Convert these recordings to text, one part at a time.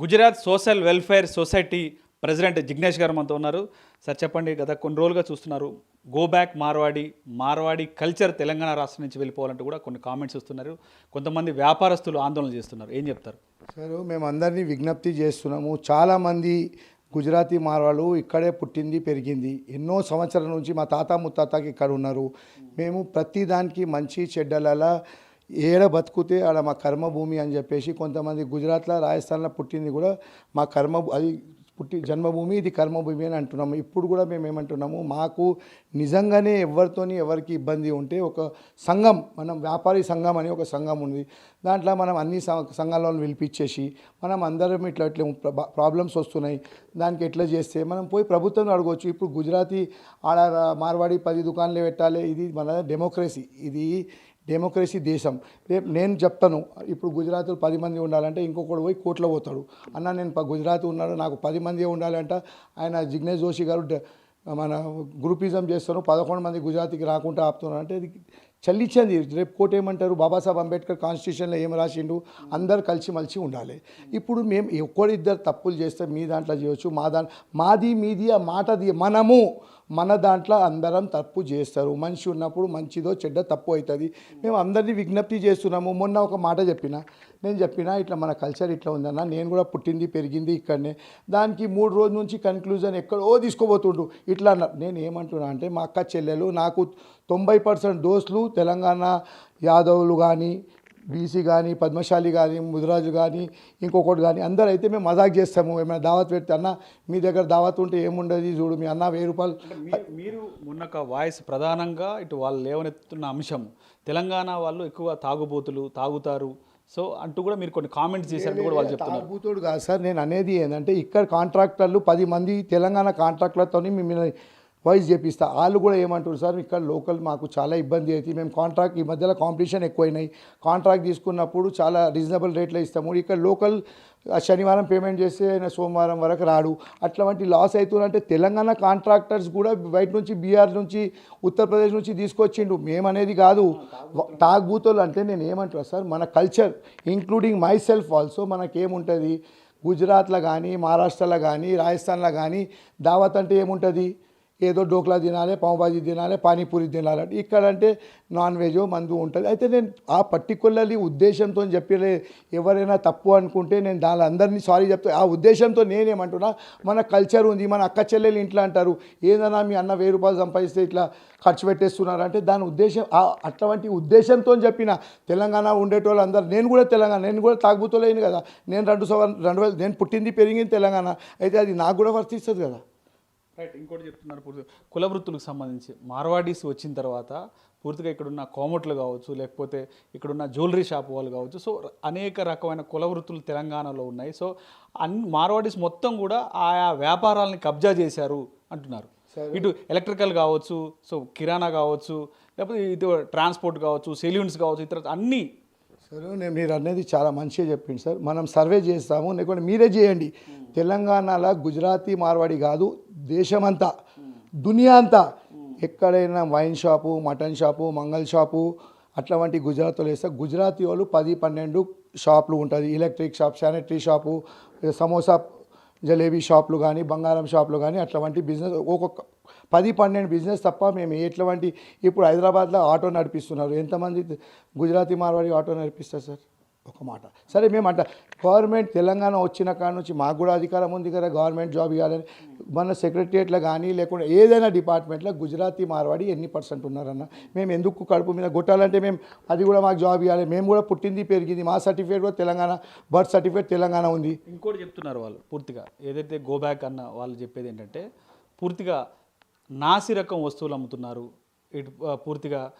Gujarat social welfare society president Jignesh garu మనతో ఉన్నారు. Sir చెప్పండి గత కొన్ని రోజులుగా చూస్తున్నారు. Go back Marwadi Marwadi culture Telangana రాష్ట్రం నుంచి వెళ్ళిపోవాలంటూ కూడా కొన్ని కామెంట్స్ వస్తున్నారు కొంతమంది వ్యాపారస్తులు ఆందోళన చేస్తున్నారు. ఏం చెప్తారు? సార్ మేము అందరినీ విజ్ఞప్తి చేస్తున్నాము. చాలామంది గుజరాతీ మార్వాళ్ళు ఇక్కడే పుట్టింది పెరిగింది. ఎన్నో సంవత్సరాల నుంచి మా తాత ముత్తాతకి ఇక్కడ ఉన్నారు. మేము ప్రతి దానికి మంచి చెడ్డలలా ఏడ బతుకుతే ఆడ మా కర్మభూమి అని చెప్పేసి కొంతమంది గుజరాత్లో రాజస్థాన్లో పుట్టింది కూడా మా కర్మ అది పుట్టి జన్మభూమి ఇది కర్మభూమి అని అంటున్నాము ఇప్పుడు కూడా మేము ఏమంటున్నాము మాకు నిజంగానే ఎవరితోని ఎవరికి ఇబ్బంది ఉంటే ఒక సంఘం మనం వ్యాపారి సంఘం అని ఒక సంఘం ఉంది. దాంట్లో మనం అన్ని సంఘాలను పిలిపించేసి మనం అందరం ఇట్లా ఇట్లా ప్ర- ప్రాబ్లమ్స్ వస్తున్నాయి. దానికి ఎట్లా చేస్తే మనం పోయి ప్రభుత్వం అడగవచ్చు ఇప్పుడు గుజరాతీ ఆడ మార్వాడి పది దుకాణాలు పెట్టాలి ఇది మన డెమోక్రసీ ఇది డెమోక్రసీ దేశం. రేపు నేను చెప్తాను ఇప్పుడు గుజరాత్లో పది మంది ఉండాలంటే ఇంకొకడు పోయి కోట్లో పోతాడు. అన్న నేను ప- గుజరాత్ ఉన్నాడు నాకు పది మంది ఉండాలంట. ఆయన జిగ్నేష్ జోషి గారు మన గ్రూపిజం చేస్తాను పదకొండు మంది గుజరాతీకి రాకుండా ఆపుతున్నాను అంటే ఇది చల్లించింది. రేపు కోర్టు ఏమంటారు? బాబాసాహెబ్ అంబేద్కర్ కాన్స్టిట్యూషన్లో ఏం రాసిండు? అందరు కలిసి మలిసి ఉండాలి. ఇప్పుడు మేము ఒక్కడిద్దరు తప్పులు చేస్తే మీ దాంట్లో చేయొచ్చు మా దాంట్లో మాది మీది ఆ మాటది మనము మన దాంట్లో అందరం తప్పు చేస్తారు. మనిషి ఉన్నప్పుడు మంచిదో చెడ్డ తప్పు అవుతుంది. మేము అందరినీ విజ్ఞప్తి చేస్తున్నాము. మొన్న ఒక మాట చెప్పిన. నేను చెప్పిన ఇట్లా మన కల్చర్ ఇట్లా ఉందన్న. నేను కూడా పుట్టింది పెరిగింది ఇక్కడనే. దానికి మూడు రోజుల నుంచి కన్క్లూజన్ ఎక్కడో తీసుకోబోతుండు ఇట్లా అన్నారు నేను ఏమంటున్నా అంటే మా అక్క చెల్లెలు నాకు తొంభై పర్సెంట్ దోస్తులు తెలంగాణ యాదవులు కానీ బీసీ కానీ పద్మశాలి కానీ ముదిరాజు కానీ ఇంకొకటి కానీ అందరూ అయితే మేము మజాక్ చేస్తాము. ఏమైనా దావత్ పెడితే అన్న మీ దగ్గర దావత్ ఉంటే ఏముండదు? చూడు మీ అన్న వెయ్యి రూపాయలు మీరు మొన్న ఒక వాయిస్ ప్రధానంగా ఇటు వాళ్ళు లేవనెత్తున్న అంశం. తెలంగాణ వాళ్ళు ఎక్కువ తాగుబోతులు తాగుతారు. సో అంటూ కూడా మీరు కొన్ని కామెంట్స్ చేసినట్టు కూడా వాళ్ళు చెప్తున్నారు. తాగుబోతుడు కాదు సార్. నేను అనేది ఏంటంటే ఇక్కడ కాంట్రాక్టర్లు పది మంది తెలంగాణ కాంట్రాక్టర్లతో మిమ్మల్ని వాయిస్ చేపిస్తా. వాళ్ళు కూడా ఏమంటారు సార్ ఇక్కడ లోకల్ మాకు చాలా ఇబ్బంది అవుతుంది మేము కాంట్రాక్ట్ ఈ మధ్యలో కాంపిటీషన్ ఎక్కువైనాయి. కాంట్రాక్ట్ తీసుకున్నప్పుడు చాలా రీజనబుల్ రేట్లో ఇస్తాము. ఇక్కడ లోకల్ శనివారం పేమెంట్ చేస్తే ఆయన సోమవారం వరకు రాడు. అట్లాంటి లాస్ అవుతుందంటే తెలంగాణ కాంట్రాక్టర్స్ కూడా బయట నుంచి బీహార్ నుంచి ఉత్తరప్రదేశ్ నుంచి తీసుకొచ్చిండు మేమనేది కాదు. తాగుబూతలు అంటే నేను ఏమంటున్నా సార్ మన culture including myself also మనకేముంటుంది? గుజరాత్లో కానీ మహారాష్ట్రలో కానీ రాజస్థాన్లో కానీ దావత్ అంటే ఏముంటుంది? ఏదో డోక్లా తినాలి పావుబాజీ తినాలి పానీపూరి తినాలంటే ఇక్కడ అంటే నాన్ వెజ్ మందు ఉంటుంది. అయితే నేను ఆ పర్టికులర్లీ ఉద్దేశంతో చెప్పలే ఎవరైనా తప్పు అనుకుంటే నేను దాని అందరినీ సారీ చెప్తా. ఆ ఉద్దేశంతో నేనేమంటున్నా మన కల్చర్ ఉంది మన అక్క చెల్లెలు ఇంట్లో అంటారు ఏదైనా మీ అన్న వెయ్యి రూపాయలు సంపాదిస్తే ఇట్లా ఖర్చు పెట్టేస్తున్నారు? అంటే దాని ఉద్దేశం అటువంటి ఉద్దేశంతో చెప్పిన తెలంగాణ ఉండేటోళ్ళు అందరు నేను కూడా తెలంగాణ నేను కూడా తాగుబోతులేను కదా నేను రెండు సంవ రెండు వేలు నేను పుట్టింది పెరిగింది తెలంగాణ అయితే అది నాకు కూడా వర్తిస్తుంది కదా. రైట్ ఇంకోటి చెప్తున్నారు పూర్తిగా కుల వృత్తులకు సంబంధించి. మార్వాడీస్ వచ్చిన తర్వాత పూర్తిగా ఇక్కడున్న కోమట్లు కావచ్చు లేకపోతే ఇక్కడున్న జ్యువెలరీ షాప్ వాళ్ళు కావచ్చు. సో అనేక రకమైన కుల వృత్తులు తెలంగాణలో ఉన్నాయి. సో అన్ని మార్వాడీస్ మొత్తం కూడా ఆయా వ్యాపారాలని కబ్జా చేశారు అంటున్నారు. ఇటు ఎలక్ట్రికల్ కావచ్చు సో కిరాణా కావచ్చు లేకపోతే ఇటు ట్రాన్స్పోర్ట్ కావచ్చు సెల్యూన్స్ కావచ్చు ఇతర అన్నీ సార్ నేను మీరు అనేది చాలా మంచిగా చెప్పింది సార్. మనం సర్వే చేస్తాము లేకుంటే మీరే చేయండి. తెలంగాణలో గుజరాతీ మార్వాడి కాదు దేశమంతా దునియా అంతా. ఎక్కడైనా వైన్ షాపు మటన్ షాపు మంగళ షాపు అట్లాంటి గుజరాత్లో వేస్తే గుజరాతీ వాళ్ళు పది పన్నెండు షాపులు ఉంటుంది. Electric shop sanitary shop samosa jalebi షాపులు కానీ బంగారం షాపులు కానీ అట్లాంటి బిజినెస్ ఒక్కొక్క పది పన్నెండు బిజినెస్ తప్ప మేము ఎట్లాంటి ఇప్పుడు హైదరాబాద్లో ఆటో నడిపిస్తున్నారు. ఎంతమంది గుజరాతీ మార్వాడి ఆటో నడిపిస్తారు సార్? ఒక మాట. సరే మేము అంట గవర్నమెంట్ తెలంగాణ వచ్చిన కాడ నుంచి మాకు కూడా అధికారం ఉంది కదా గవర్నమెంట్ జాబ్ ఇవ్వాలని మన సెక్రటరియట్లో కానీ లేకుంటే ఏదైనా డిపార్ట్మెంట్లో గుజరాతీ మార్వాడి ఎన్ని పర్సెంట్ ఉన్నారన్న మేము ఎందుకు కడుపు మీద కొట్టాలంటే మేము అది కూడా మాకు జాబ్ ఇవ్వాలి. మేము కూడా పుట్టింది పెరిగింది. మా సర్టిఫికేట్ కూడా తెలంగాణ బర్త్ సర్టిఫికేట్ తెలంగాణ ఉంది. ఇంకోటి చెప్తున్నారు వాళ్ళు పూర్తిగా. ఏదైతే గో బ్యాక్ అన్న వాళ్ళు చెప్పేది ఏంటంటే పూర్తిగా నాసి రకం వస్తువులు అమ్ముతున్నారు. ఇటు పూర్తిగా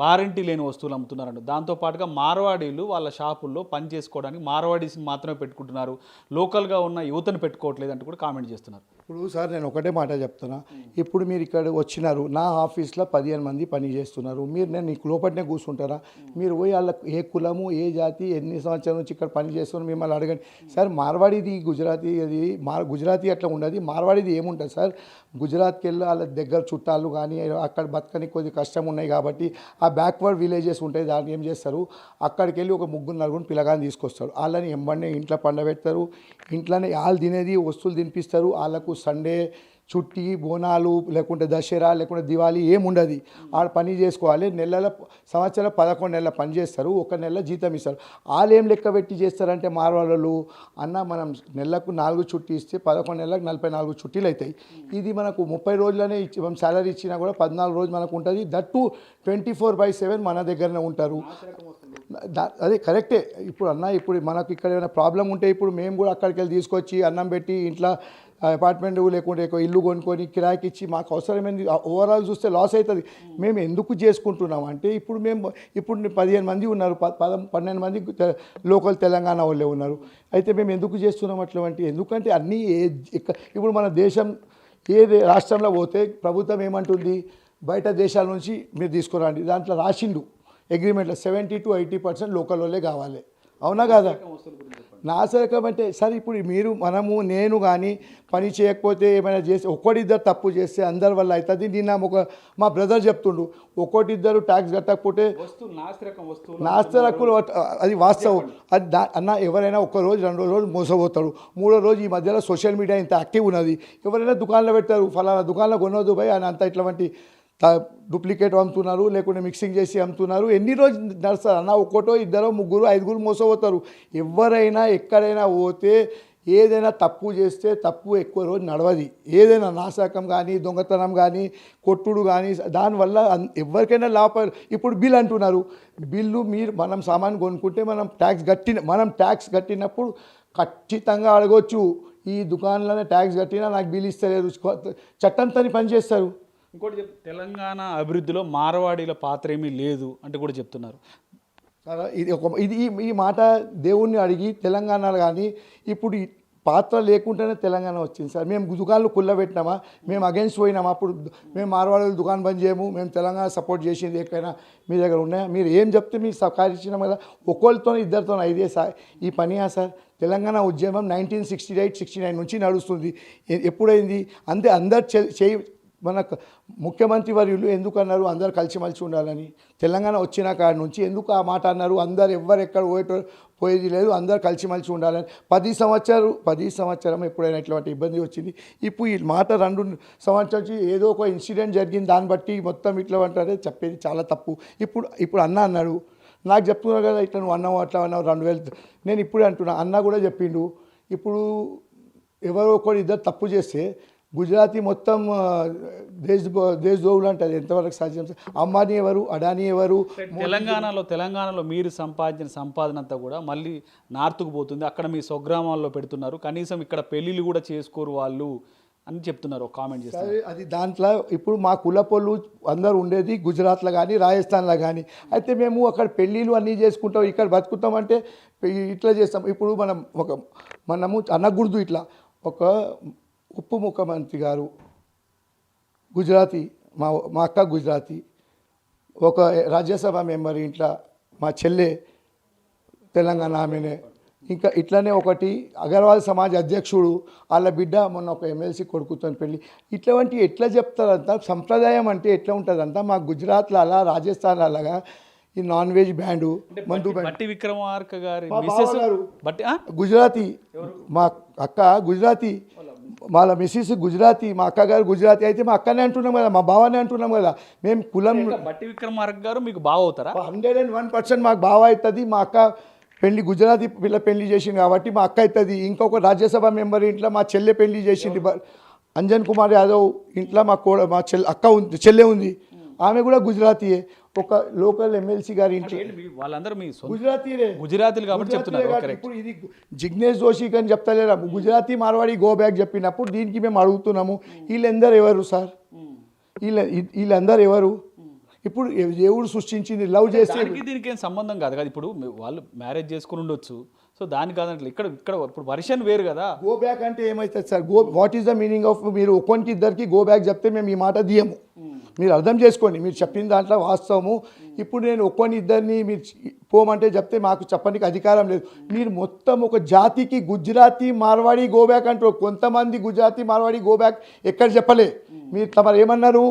వారంటీ లేని వస్తువులు అమ్ముతున్నారండి దాంతోపాటుగా మార్వాడీలు వాళ్ళ షాపుల్లో పని చేసుకోవడానికి మార్వాడీస్ని మాత్రమే పెట్టుకుంటున్నారు. లోకల్గా ఉన్న యువతను పెట్టుకోవట్లేదు అంటూ కూడా కామెంట్ చేస్తున్నారు. ఇప్పుడు సార్ నేను ఒకటే మాట చెప్తున్నా. ఇప్పుడు మీరు ఇక్కడ వచ్చినారు. నా ఆఫీస్లో పదిహేను మంది పని చేస్తున్నారు. మీరు నేను నీకు లోపలనే కూర్చుంటారా? మీరు పోయి వాళ్ళ ఏ కులము ఏ జాతి ఎన్ని సంవత్సరాల నుంచి ఇక్కడ పని చేస్తున్నారు మిమ్మల్ని అడగండి. సార్ మార్వాడిది గుజరాతీ అది మార్ గుజరాతీ అట్లా ఉండదు. మార్వాడిది ఏముంటుంది సార్? గుజరాత్కి వెళ్ళి వాళ్ళ దగ్గర చుట్టాలు కానీ అక్కడ బతకని కొద్ది కష్టం ఉన్నాయి కాబట్టి కాబట్టి ఆ బ్యాక్వర్డ్ విలేజెస్ ఉంటాయి దాన్ని ఏం చేస్తారు? అక్కడికి వెళ్ళి ఒక ముగ్గురు నలుగురు పిల్లగాని తీసుకొస్తారు. వాళ్ళని ఎంబడినే ఇంట్లో పండబెడతారు. ఇంట్లోనే వాళ్ళు తినేది వస్తువులు తినిపిస్తారు. వాళ్ళకు సండే చుట్టి బోనాలు లేకుంటే దసరా లేకుంటే దివాళీ ఏముండదు. ఆడ పని చేసుకోవాలి. నెలల సంవత్సరం పదకొండు నెలల పని చేస్తారు. ఒక నెల జీతం ఇస్తారు. వాళ్ళు ఏం లెక్క పెట్టి చేస్తారంటే మార్వాళ్ళు అన్న మనం నెలకు నాలుగు చుట్టి ఇస్తే పదకొండు నెలలకు నలభై నాలుగు చుట్టీలు అవుతాయి ఇది మనకు ముప్పై రోజులనే ఇచ్చి మనం శాలరీ ఇచ్చినా కూడా పద్నాలుగు రోజులు మనకు ఉంటుంది. That twenty four by seven మన దగ్గరనే ఉంటారు. అదే కరెక్టే. ఇప్పుడు అన్న ఇప్పుడు మనకు ఇక్కడ ఏమైనా ప్రాబ్లం ఉంటే ఇప్పుడు మేము కూడా అక్కడికి వెళ్ళి తీసుకొచ్చి అన్నం పెట్టి ఇంట్లో అపార్ట్మెంట్ లేకుంటే ఇల్లు కొనుక్కొని కిరాయికి ఇచ్చి మాకు అవసరమైంది. ఓవరాల్ చూస్తే లాస్ అవుతుంది. మేము ఎందుకు చేసుకుంటున్నాం అంటే ఇప్పుడు మేము ఇప్పుడు పదిహేను మంది ఉన్నారు. ప- పద పన్నెండు మంది తె- లోకల్ తెలంగాణ వాళ్ళే ఉన్నారు. అయితే మేము ఎందుకు చేస్తున్నాం అట్లాంటి ఎందుకంటే అన్నీ ఏ ఇప్పుడు మన దేశం ఏ రాష్ట్రంలో పోతే ప్రభుత్వం ఏమంటుంది? బయట దేశాల నుంచి మీరు తీసుకురండి. దాంట్లో రాసిండు. అగ్రిమెంట్లో seventy to eighty percent local వాళ్ళే కావాలి. అవునా కాదా? నాశరకం అంటే సరే ఇప్పుడు మీరు మనము నేను కానీ పని చేయకపోతే ఏమైనా చేసి ఒక్కడిద్దరు తప్పు చేస్తే అందరి వల్ల అవుతుంది నిన్న ఒక మా బ్రదర్ చెప్తుండు ఒక్కొక్కటిద్దరు ట్యాక్స్ కట్టకపోతే వస్తువులు నాస్తిరకం వస్తువులు నాస్తరక్కులు అది వాస్తవం. అది అన్న ఎవరైనా ఒక రోజు రెండు రోజులు మోసపోతాడు మూడో రోజు ఈ మధ్యలో సోషల్ మీడియా ఇంత యాక్టివ్ ఉన్నది. ఎవరైనా దుకాణంలో పెడతారు ఫలానా దుకాణంలో కొనవద్దు భయ్ అని అంత ఇట్లాంటి డూప్లికేట్ అమ్ముతున్నారు లేకుంటే మిక్సింగ్ చేసి అమ్ముతున్నారు. ఎన్ని రోజులు నడుస్తారు అన్న ఒక్కటో ఇద్దరో ముగ్గురు ఐదుగురు మోసపోతారు. ఎవరైనా ఎక్కడైనా పోతే ఏదైనా తప్పు చేస్తే తప్పు ఎక్కువ రోజు నడవది. ఏదైనా నాశకం కానీ దొంగతనం కానీ కొట్టుడు కానీ దానివల్ల ఎవరికైనా లాభ ఇప్పుడు బిల్ అంటున్నారు. బిల్లు మీరు మనం సామాన్ కొనుక్కుంటే మనం ట్యాక్స్ కట్టిన మనం ట్యాక్స్ కట్టినప్పుడు ఖచ్చితంగా అడగొచ్చు. ఈ దుకాణంలోనే ట్యాక్స్ కట్టినా నాకు బిల్ ఇస్తలేదు చట్టంతో పనిచేస్తారు. ఇంకోటి చెప్ తెలంగాణ అభివృద్ధిలో మార్వాడీల పాత్ర ఏమీ లేదు అంటే కూడా చెప్తున్నారు. ఇది ఒక ఇది ఈ- మాట దేవుణ్ణి అడిగి తెలంగాణలో కానీ ఇప్పుడు పాత్ర లేకుండానే తెలంగాణ వచ్చింది సార్. మేము దుకాణాలు కుల్లబెట్టినామా? మేము అగైన్స్ పోయినామా? అప్పుడు మేము మార్వాడీలు దుకాణం బంద్ చేయము మేము తెలంగాణ సపోర్ట్ చేసింది ఎక్కడైనా మీ దగ్గర ఉన్నాయా? మీరు ఏం చెప్తే మీరు సహకరించిన కదా ఒకళ్ళతో ఇద్దరితో ఇదే సార్ ఈ పనియా సార్? తెలంగాణ ఉద్యమం nineteen sixty eight sixty nine నుంచి నడుస్తుంది. ఎప్పుడైంది? అంతే అందరు చే- చేయి మన ముఖ్యమంత్రి వర్యులు ఎందుకు అన్నారు? అందరు కలిసిమలిసి ఉండాలని. తెలంగాణ వచ్చిన కాడ నుంచి ఎందుకు ఆ మాట అన్నారు? అందరు ఎవ్వరు ఎక్కడ పోయేటో పోయేది లేదు. అందరు కలిసిమలిసి ఉండాలని. పది సంవత్సరాలు పది సంవత్సరం ఎప్పుడైనా ఇట్లాంటి ఇబ్బంది వచ్చింది. ఇప్పుడు ఈ మాట రెండు సంవత్సరం నుంచి ఏదో ఒక ఇన్సిడెంట్ జరిగింది. దాన్ని బట్టి మొత్తం ఇట్లా అంటారే చెప్పేది చాలా తప్పు. ఇప్పుడు ఇప్పుడు అన్న అన్నాడు. నాకు చెప్తున్నారు కదా ఇట్లా నువ్వు అన్నావు అట్లా అన్నావు రెండు వేలు నేను ఇప్పుడే అంటున్నా. అన్న కూడా చెప్పిండు. ఇప్పుడు ఎవరో ఒకరు ఇద్దరు తప్పు చేస్తే గుజరాతీ మొత్తం దేశ దేశ దోవులు అంటారు. ఎంతవరకు సాధ్యం? అంబానీ ఎవరు? అడానీ ఎవరు? తెలంగాణలో తెలంగాణలో మీరు సంపాదించిన సంపాదన అంతా కూడా మళ్ళీ నార్త్కు పోతుంది. అక్కడ మీ స్వగ్రామాల్లో పెడుతున్నారు. కనీసం ఇక్కడ పెళ్ళిళ్ళు కూడా చేసుకోరు వాళ్ళు అని చెప్తున్నారు. ఒక కామెంట్ చేస్తారు అది దాంట్లో ఇప్పుడు మా కులపోళ్ళు అందరూ ఉండేది గుజరాత్లో కానీ రాజస్థాన్లో కానీ అయితే మేము అక్కడ పెళ్ళిళ్ళు అన్నీ చేసుకుంటాం. ఇక్కడ బతుకుతామంటే ఇట్లా చేస్తాం. ఇప్పుడు మనం ఒక మనము అనకూడదు ఇట్లా. ఒక ఉప ముఖ్యమంత్రి గారు గుజరాతీ మా మా అక్క గుజరాతీ ఒక రాజ్యసభ మెంబర్ ఇంట్లో మా చెల్లె తెలంగాణ ఆమెనే. ఇంకా ఇట్లనే ఒకటి అగర్వాల్ సమాజ్ అధ్యక్షుడు వాళ్ళ బిడ్డ మొన్న ఒక ఎమ్మెల్సీ కొడుకుతో పెళ్ళి ఇట్లాంటి ఎట్లా చెప్తారంట? సంప్రదాయం అంటే ఎట్లా ఉంటుందంట? మా గుజరాత్లో అలా రాజస్థాన్ అలాగా ఈ నాన్ వెజ్ బ్యాండు మందు బట్టి విక్రమార్క గారి? గుజరాతీ మా అక్క గుజరాతీ వాళ్ళ మిస్సెస్ గుజరాతీ మా అక్క గారు గుజరాతీ అయితే మా అక్కనే అంటున్నాం కదా మా బావనే అంటున్నాం కదా. మేము కులం బట్టి విక్రమార్క గారు మీకు బాగా అవుతారా? హండ్రెడ్ అండ్ వన్ పర్సెంట్ మాకు బావ అవుతుంది. మా అక్క పెళ్ళి గుజరాతీ పిల్ల పెళ్ళి చేసింది కాబట్టి మా అక్క అవుతుంది. ఇంకొక రాజ్యసభ మెంబర్ ఇంట్లో మా చెల్లె పెళ్ళి చేసింది. అంజన్ కుమార్ యాదవ్ ఇంట్లో మా కోడ మా చెల్లె అక్క ఉంది చెల్లె ఉంది. ఆమె కూడా గుజరాతీయే. ఒక లోకల్ ఎమ్మెల్సీ గారి వాళ్ళందరూ మీ గుజరాతీలే. గుజరాతీలు కాబట్టి చెప్తున్నారు. ఇప్పుడు ఇది జిగ్నేష్ జోషి అని చెప్తలేరా? గుజరాతీ మార్వాడి గో బ్యాక్ చెప్పినప్పుడు దీనికి మేము అడుగుతున్నాము. వీళ్ళందరూ ఎవరు సార్? వీళ్ళ వీళ్ళందరూ ఎవరు? ఇప్పుడు దేవుడు సృష్టించింది? లవ్ చేస్తే దానికి ఏం సంబంధం కాదు కదా? ఇప్పుడు వాళ్ళు మ్యారేజ్ చేసుకుని ఉండొచ్చు. సో దాని కాదంటే ఇక్కడ ఇక్కడ ఇప్పుడు వర్షన్ వేరు కదా. గో బ్యాక్ అంటే ఏమవుతుంది sir? Go what is the meaning of మీరు ఒక్కొనికి ఇద్దరికి గో బ్యాక్ చెప్తే మేము ఈ మాట దియము మీరు అర్థం చేసుకోండి మీరు చెప్పిన దాంట్లో వాస్తవము. ఇప్పుడు నేను ఒక్కొని ఇద్దరిని మీరు పోమంటే చెప్తే మాకు చెప్పడానికి అధికారం లేదు. మీరు మొత్తం ఒక జాతికి గుజరాతీ మార్వాడి గోబ్యాక్ అంటారు. కొంతమంది గుజరాతీ మార్వాడి గోబ్యాక్ ఎక్కడ చెప్పలే? మీరు తమరు ఏమన్నారు?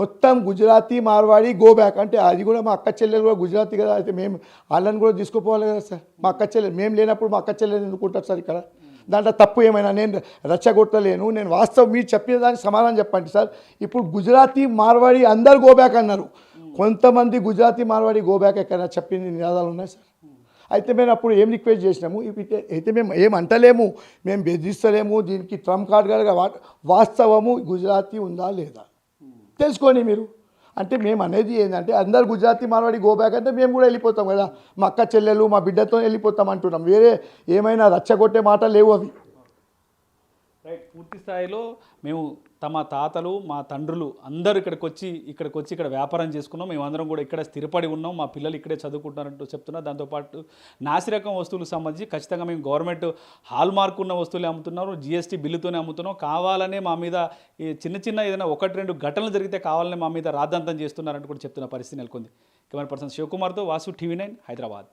మొత్తం గుజరాతీ మార్వాడి గోబ్యాక్ అంటే అది కూడా మా అక్క చెల్లెలు కూడా గుజరాతీ కదా. అయితే మేము వాళ్ళని కూడా తీసుకుపోవాలి కదా సార్. మా అక్క చెల్లెలు మేము లేనప్పుడు మా అక్క చెల్లెలు ఎందుకుంటారు సార్ ఇక్కడ? దాంట్లో తప్పు ఏమైనా నేను రచ్చగొట్టలేను నేను వాస్తవం మీరు చెప్పిన దానికి సమాధానం చెప్పండి సార్. ఇప్పుడు గుజరాతీ మార్వాడి అందరు గోబ్యాక్ అన్నారు. కొంతమంది గుజరాతీ మార్వాడి గోబ్యాక్ ఎక్కడ చెప్పింది నినాదాలు ఉన్నాయి సార్. అయితే మేము అప్పుడు ఏం రిక్వెస్ట్ చేసినాము? అయితే మేము ఏం అంటలేము మేము బెదిరిస్తలేము దీనికి ట్రంప్ కార్డ్ గారు వాస్తవము గుజరాతీ ఉందా లేదా? తెలుసుకోండి మీరు. అంటే మేము అనేది ఏంటంటే అందరు గుజరాతీ మార్వాడి గోబ్యాక్ అంటే మేము కూడా వెళ్ళిపోతాం కదా. మా అక్క చెల్లెలు మా బిడ్డతో వెళ్ళిపోతాం అంటున్నాం. వేరే ఏమైనా రచ్చగొట్టే మాట లేవు అవి. రైట్ పూర్తి స్థాయిలో మేము తమ తాతలు మా తండ్రులు అందరూ ఇక్కడికి వచ్చి ఇక్కడికి వచ్చి ఇక్కడ వ్యాపారం చేసుకున్నాం. మేమందరం కూడా ఇక్కడ స్థిరపడి ఉన్నాం. మా పిల్లలు ఇక్కడే చదువుకుంటున్నారంటూ చెప్తున్నా దాంతోపాటు నాసిరకం వస్తువులకు సంబంధించి ఖచ్చితంగా మేము గవర్నమెంట్ హాల్ మార్క్ ఉన్న వస్తువులే అమ్ముతున్నారు. జిఎస్టీ బిల్లుతోనే అమ్ముతున్నాం. కావాలనే మా మీద చిన్న చిన్న ఏదైనా ఒకటి రెండు ఘటనలు జరిగితే కావాలనే మా మీద రాద్ధాంతం చేస్తున్నారంటూ కూడా చెప్తున్న పరిస్థితి నెలకొంది. కెమెరా పర్సన్ శివకుమార్తో వాసు టీవీ నైన్ హైదరాబాద్.